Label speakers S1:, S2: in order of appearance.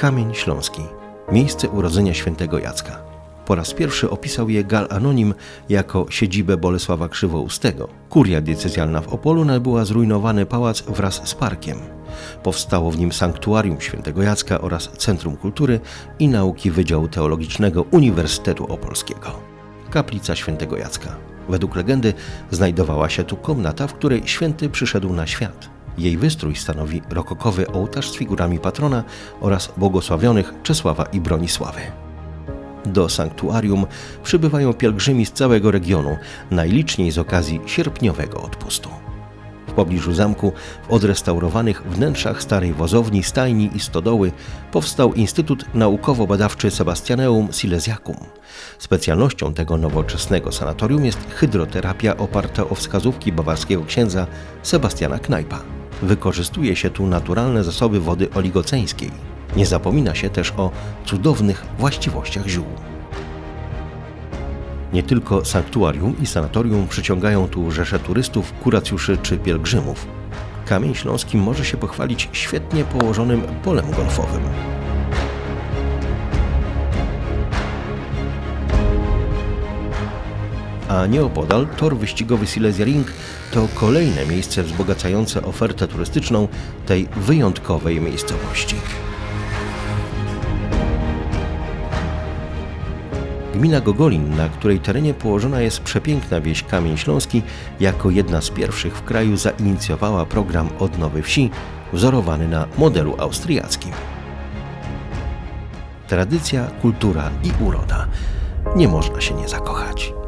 S1: Kamień Śląski, miejsce urodzenia świętego Jacka. Po raz pierwszy opisał je Gal Anonim jako siedzibę Bolesława Krzywoustego. Kuria diecezjalna w Opolu nabyła zrujnowany pałac wraz z parkiem. Powstało w nim sanktuarium świętego Jacka oraz Centrum Kultury i Nauki Wydziału Teologicznego Uniwersytetu Opolskiego. Kaplica świętego Jacka. Według legendy znajdowała się tu komnata, w której święty przyszedł na świat. Jej wystrój stanowi rokokowy ołtarz z figurami patrona oraz błogosławionych Czesława i Bronisławy. Do sanktuarium przybywają pielgrzymi z całego regionu, najliczniej z okazji sierpniowego odpustu. W pobliżu zamku, w odrestaurowanych wnętrzach starej wozowni, stajni i stodoły, powstał Instytut Naukowo-Badawczy Sebastianeum Silesiacum. Specjalnością tego nowoczesnego sanatorium jest hydroterapia oparta o wskazówki bawarskiego księdza Sebastiana Knajpa. Wykorzystuje się tu naturalne zasoby wody oligoceńskiej. Nie zapomina się też o cudownych właściwościach ziół. Nie tylko sanktuarium i sanatorium przyciągają tu rzesze turystów, kuracjuszy czy pielgrzymów. Kamień Śląski może się pochwalić świetnie położonym polem golfowym. A nieopodal tor wyścigowy Silesia Ring to kolejne miejsce wzbogacające ofertę turystyczną tej wyjątkowej miejscowości. Gmina Gogolin, na której terenie położona jest przepiękna wieś Kamień Śląski, jako jedna z pierwszych w kraju zainicjowała program Odnowy Wsi, wzorowany na modelu austriackim. Tradycja, kultura i uroda. Nie można się nie zakochać.